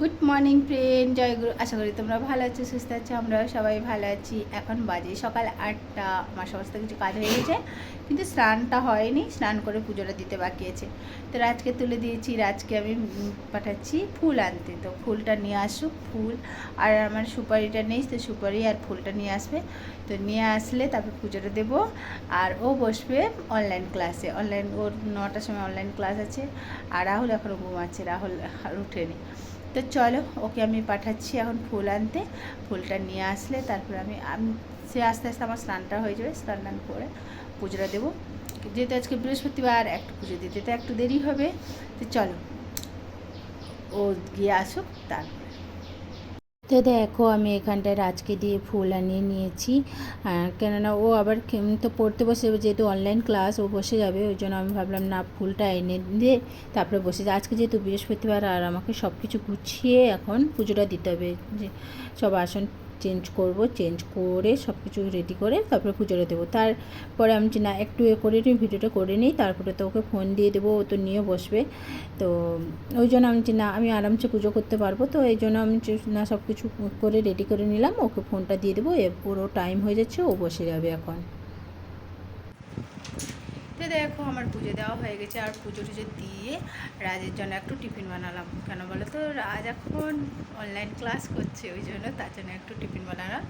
Good morning friend জয়গুরু আশা করি তোমরা ভালো আছো, সুস্থ আছো, আমরাও সবাই ভালো আছি। এখন বাজে সকাল আটটা। আমার সমস্ত কিছু কাজ হয়ে গেছে, কিন্তু স্নানটা হয়নি। স্নান করে পুজোটা দিতে বাকি আছে। তো রাজকে তুলে দিয়েছি রাজকে আমি পাঠাচ্ছি ফুল আনতে। তো ফুলটা নিয়ে আসুক, ফুল। আর আমার সুপারিটা নেই, তো সুপারি আর ফুলটা নিয়ে আসবে। তো নিয়ে আসলে তারপর পুজোটা দেবো। আর ও বসবে অনলাইন ক্লাসে অনলাইন ওর নটার সময় অনলাইন ক্লাস আছে। আর রাহুল এখনও ঘুমাচ্ছে। রাহুল আর উঠেনি। তো চলো, ওকে আমি পাঠাচ্ছি এখন ফুল আনতে। ফুলটা নিয়ে আসলে তারপরে আমি সে আস্তে আস্তে আমার স্নানটা হয়ে যাবে, স্নান টান করে পুজোটা দেবো। যেহেতু আজকে বৃহস্পতিবার, একটু পুজো দিতে তো একটু দেরি হবে। তো চলো, ও গিয়ে আসুক, তারপরে তো দেখো আমি এখানটায় রাজকে দিয়ে ফুল আনিয়ে নিয়েছি। কেননা ও আবার তো পড়তে বসে যাবে যেহেতু অনলাইন ক্লাস ও বসে যাবে, ওই জন্য আমি ভাবলাম, না, ফুলটা এনে দিয়ে তারপরে বসে আজকে যেহেতু বৃহস্পতিবার, আর আমাকে সব কিছু গুছিয়ে এখন পুজোটা দিতে হবে। যে সব আসন চেঞ্জ করব চেঞ্জ করে সব কিছু রেডি করে তারপরে পুজোটা দেবো। তারপরে আমি না একটু এ করে নিই, ভিডিওটা করে নিই, তারপরে তো ওকে ফোন দিয়ে দেবো, ও তো নিয়ে বসবে। তো ওই জন্য আমি না আমি আরামসে পুজো করতে পারব, তো এই জন্য আমি না সব কিছু করে রেডি করে নিলাম, ওকে ফোনটা দিয়ে দেবো, এ পুরো টাইম হয়ে যাচ্ছে, ও বসে যাবে এখন। তো দেখো আমার পুজো দেওয়া হয়ে গেছে। আর পুজো টুজো দিয়ে রাজের জন্য একটু টিফিন বানালাম। কেন বলো তো রাজ এখন অনলাইন ক্লাস করছে, ওই জন্য তার জন্য একটু টিফিন বানালাম।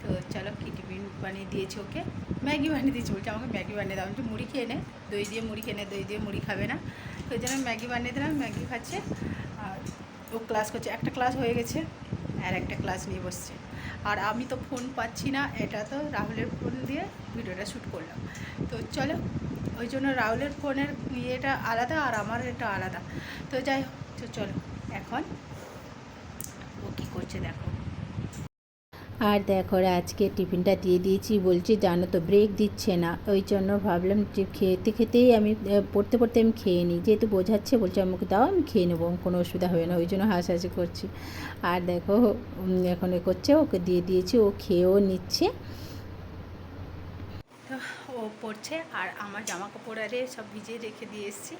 তো চলো কি টিফিন বানিয়ে দিয়েছি ওকে? ম্যাগি বানিয়ে দিয়েছি, বলছে আমাকে ম্যাগি বানিয়ে দাও। আমি মুড়ি খেয়ে নে, দই দিয়ে মুড়ি খেয়ে নে, দই দিয়ে মুড়ি খাবে না। তো ওই জন্য ম্যাগি বানিয়ে দিলাম, ম্যাগি খাচ্ছে। আর ও ক্লাস করছে, একটা ক্লাস হয়ে গেছে, আর একটা ক্লাস নিয়ে বসছে। আর আমি তো ফোন পাচ্ছি না, এটা তো রাহুলের ফোন দিয়ে ভিডিওটা শ্যুট করলাম। তো চলো ওই জন্য রাহুলের ফোনের ইয়েটা আলাদা আর আমার এটা আলাদা। তো যাই হোক, তো চলো, এখন ও কী করছে দেখো। আর দেখো আজকে টিফিনটা দিয়ে দিয়েছি, বলছি জানো তো ব্রেক দিচ্ছে না। ওই জন্য ভাবলাম যে খেতে খেতেই আমি পড়তে পড়তে আমি খেয়ে নিই। যেহেতু বোঝাচ্ছে, বলছে আমাকে দাও, আমি খেয়ে নেব, কোনো অসুবিধা হবে না, ওই জন্য হাসাহাসি করছি। আর দেখো এখন এ করছে, ওকে দিয়ে দিয়েছি, ও খেয়েও নিচ্ছে। ও পড়ছে আর আমার জামা কাপড় আরে সব ভিজিয়ে রেখে দিয়ে এসেছি।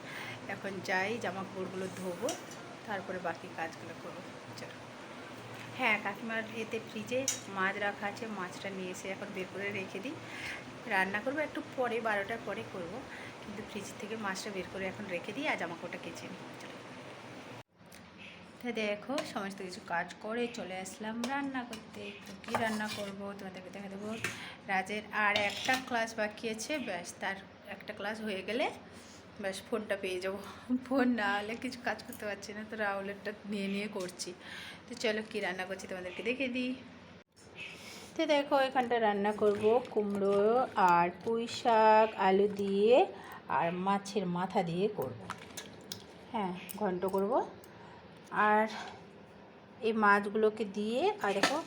এখন যাই জামা কাপড়গুলো ধোবো, তারপরে বাকি কাজগুলো করব। চলো। হ্যাঁ কাকিমার এতে ফ্রিজে মাছ রাখা আছে, মাছটা নিয়ে এসে এখন বের করে রেখে দিই। রান্না করব একটু পরে, বারোটার পরে করব। কিন্তু ফ্রিজ থেকে মাছটা বের করে এখন রেখে দিই আর জামা কাপড়টা কেচে নিই। তা দেখো, সমস্ত কিছু কাজ করে চলে আসলাম রান্না করতে। তো কী রান্না করব? তোমাদেরকে দেখা দেবো। রাজের আর একটা ক্লাস বাকি আছে, ব্যাস, তার একটা ক্লাস হয়ে গেলে ব্যাস ফোনটা পেয়ে যাব। ফোন না হলে কিছু কাজ করতে পারছি না, তো রাউলেরটা নিয়ে নিয়ে করছি। তো চলো কী রান্না করছি তোমাদেরকে দেখে দিই। তো দেখো, এখানটা রান্না করব কুমড়ো আর পুঁই শাক, আলু দিয়ে, আর মাছের মাথা দিয়ে করব। হ্যাঁ ঘন্ট করব। আর এই মাছগুলোকে দিয়ে, আর দেখো,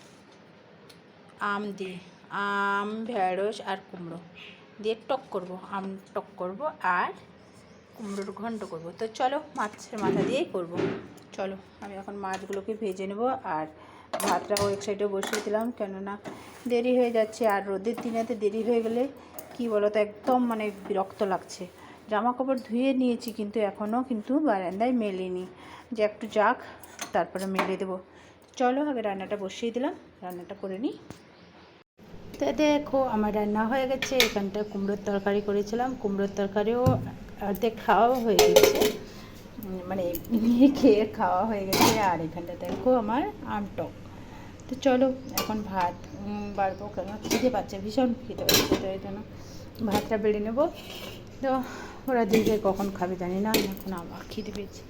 আম দিয়ে, আম, ঢেঁড়স আর কুমড়ো দিয়ে টক করব, আম টক করব আর কুমড়োর ঘন্ট করব। তো চলো মাছের মাথা দিয়েই করব। চলো, আমি এখন মাছগুলোকে ভেজে নেব আর ভাতটাও এক সাইডে বসিয়ে দিলাম, কেননা দেরি হয়ে যাচ্ছে আর রোদের দিনেতে দেরি হয়ে গেলে কি বলো তো একদম মানে বিরক্ত লাগছে। জামা কাপড় ধুয়ে নিয়েছি কিন্তু এখনও কিন্তু বারান্দায় মেলিনি। যে একটু যাক, তারপরে মেলে দেবো। চলো আগে রান্নাটা বসিয়ে দিলাম, রান্নাটা করে নিই। তো দেখো, আমার রান্না হয়ে গেছে। এখানটা কুমড়োর তরকারি করেছিলাম। কুমড়োর তরকারিও অর্ধেক খাওয়া হয়ে গেছে। মানে নিয়ে খেয়ে খাওয়া হয়ে গেছে। আর এখানটা দেখো আমার আমটক। তো চলো, এখন ভাত বাড়বো কেন? খিদে পাচ্ছে, ভীষণ খিদে পাচ্ছে তো এই জন্য ভাতটা বেড়ে নেব। তো ওরা দিকে কখন খাবে, জানি না। এখন আমার খিদে পেয়েছে।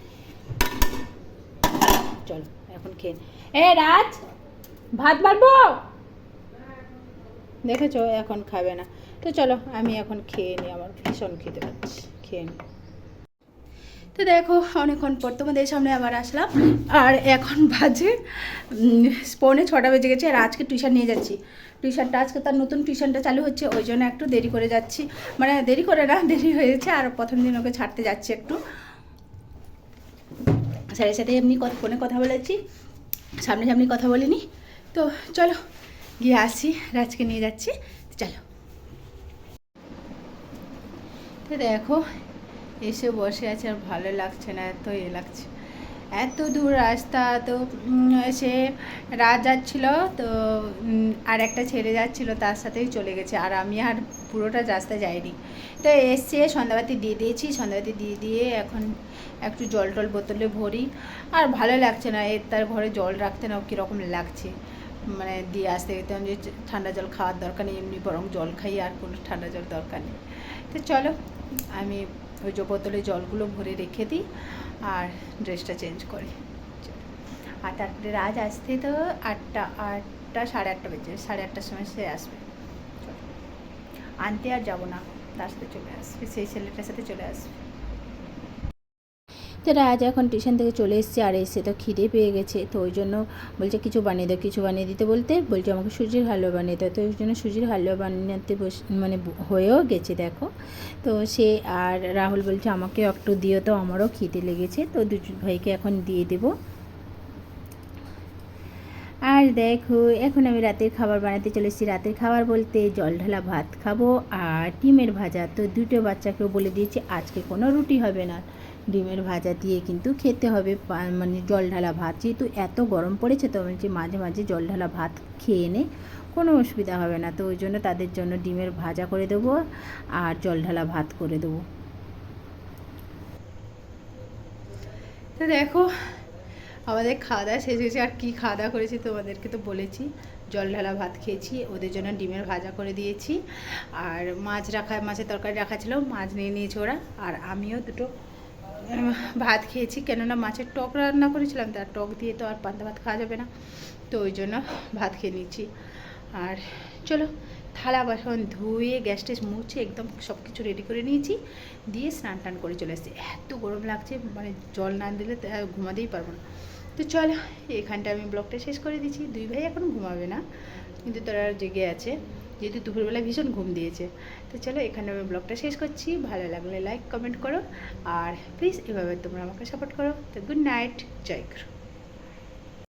চলো, এখন খেয়ে। এ, রাজ, ভাত বাড়বো দেখেছ, এখন খাবে না। তো চলো, আমি এখন খেয়ে নিই আমার ভীষণ খেতে পাচ্ছি। খেয়ে নিই তো দেখো, অনেকক্ষণ পর তোমাদের সামনে আবার আসলাম। আর এখন বাজে পৌনে ছটা বেজে গেছে, আর আজকে টিউশন নিয়ে যাচ্ছি। টিউশনটা আজকে তার নতুন টিউশনটা চালু হচ্ছে, ওই জন্য একটু দেরি করে যাচ্ছি। মানে দেরি করে না, দেরি হয়েছে আর প্রথম দিন ওকে ছাড়তে যাচ্ছি একটু। স্যারের সাথে এমনি ফোনে কথা বলেছি সামনে সামনি কথা বলিনি। তো চলো, গিয়ে আসি রাজকে নিয়ে যাচ্ছি চলো। তো দেখো এসে বসে আছে আর ভালো লাগছে না এত এ লাগছে। এত দূর রাস্তা, তো সে রাত যাচ্ছিল, তো আর একটা ছেলে যাচ্ছিল, তার সাথেই চলে গেছে। আর আমি আর পুরোটা রাস্তা যাইনি। তো এসছে সন্ধ্যাবাতি দিয়ে দিয়েছি, সন্ধ্যাবাতি দিয়ে দিয়ে এখন একটু জল টল বোতলে ভরি। আর ভালো লাগছে না এর তার ঘরে জল রাখতে না কীরকম লাগছে। মানে দিয়ে আসতে যেতাম যে ঠান্ডা জল খাওয়ার দরকার নেই, এমনি বরং জল খাই, আর কোনো ঠান্ডা জল দরকার নেই। তো চলো, আমি ওই যে বোতলে জলগুলো ভরে রেখে দিই আর ড্রেসটা চেঞ্জ করি আর তারপরে রাজ আসতে তো আটটা আটটা সাড়ে আটটা বেজে সাড়ে আটটার সময় সে আসবে। আনতে আর যাব না, তার সাথে চলে আসবে, সেই ছেলেটার সাথে চলে আসবে তো রাজ এখন টিউশন থেকে চলে এসেছে আর এসে তো খিদে পেয়ে গেছে, তো ওই জন্য বলছে কিছু বানিয়ে দাও, কিছু বানিয়ে দিতে বলতে বলছে আমাকে সুজির হালুয়া বানিয়ে দাও, তো ওই জন্য সুজির হালুয়া বানাতে বস মানে হয়েও গেছে দেখো। তো সে আর রাহুল বলছে আমাকে একটু দিও, তো আমারও খিদে লেগেছে, তো দুজন ভাইকে এখন দিয়ে দেবো। আর দেখো, এখন আমি রাতের খাবার বানাতে চলে এসেছি। রাতের খাবার বলতে জল ঢালা ভাত খাব আর ডিমের ভাজা, তো দুটো বাচ্চাকেও বলে দিয়েছি, আজকে কোনো রুটি হবে না। ডিমের ভাজা দিয়ে কিন্তু খেতে হবে। মানে জল ঢালা ভাত। যেহেতু এত গরম পড়েছে, তো বলছি মাঝে মাঝে জল ঢালা ভাত খেয়ে নে কোনো অসুবিধা হবে না। তো ওই জন্য তাদের জন্য ডিমের ভাজা করে দেবো আর জল ঢালা ভাত করে দেবো। তো দেখো, আমাদের খাওয়া দাওয়া শেষ হয়েছে। আর কী খাওয়া দাওয়া করেছি তোমাদেরকে তো বলেছি। জল ঢালা ভাত খেয়েছি, ওদের জন্য ডিমের ভাজা করে দিয়েছি। আর মাছ রাখা, মাছের তরকারি রাখা ছিল, মাছ নিয়ে নিয়েছে ওরা। আর আমিও দুটো ভাত খেয়েছি, কেননা মাছের টক রান্না করেছিলাম, তার টক দিয়ে তো আর পান্তা ভাত খাওয়া যাবে না। তো ওই জন্য ভাত খেয়ে নিচ্ছি। আর চলো, থালা বাসন ধুয়ে, গ্যাস টেস মুছে একদম সব কিছু রেডি করে নিয়েছি। দিয়ে স্নান টান করে চলে এসেছি। এত গরম লাগছে মানে জল না দিলে ঘুমাতেই পারব না। তো চলো, এখানটা আমি ব্লগটা শেষ করে দিচ্ছি। দুই ভাই এখন ঘুমাবে না, কিন্তু তারা জেগে আছে। যেহেতু দুপুরবেলা ভীষণ ঘুম দিয়েছে। তো চলো এখানে আমি ব্লগটা শেষ করছি। ভালো লাগলে লাইক কমেন্ট করো। আর প্লিজ এভাবে তোমরা আমাকে সাপোর্ট করো। তো গুড নাইট জয় করো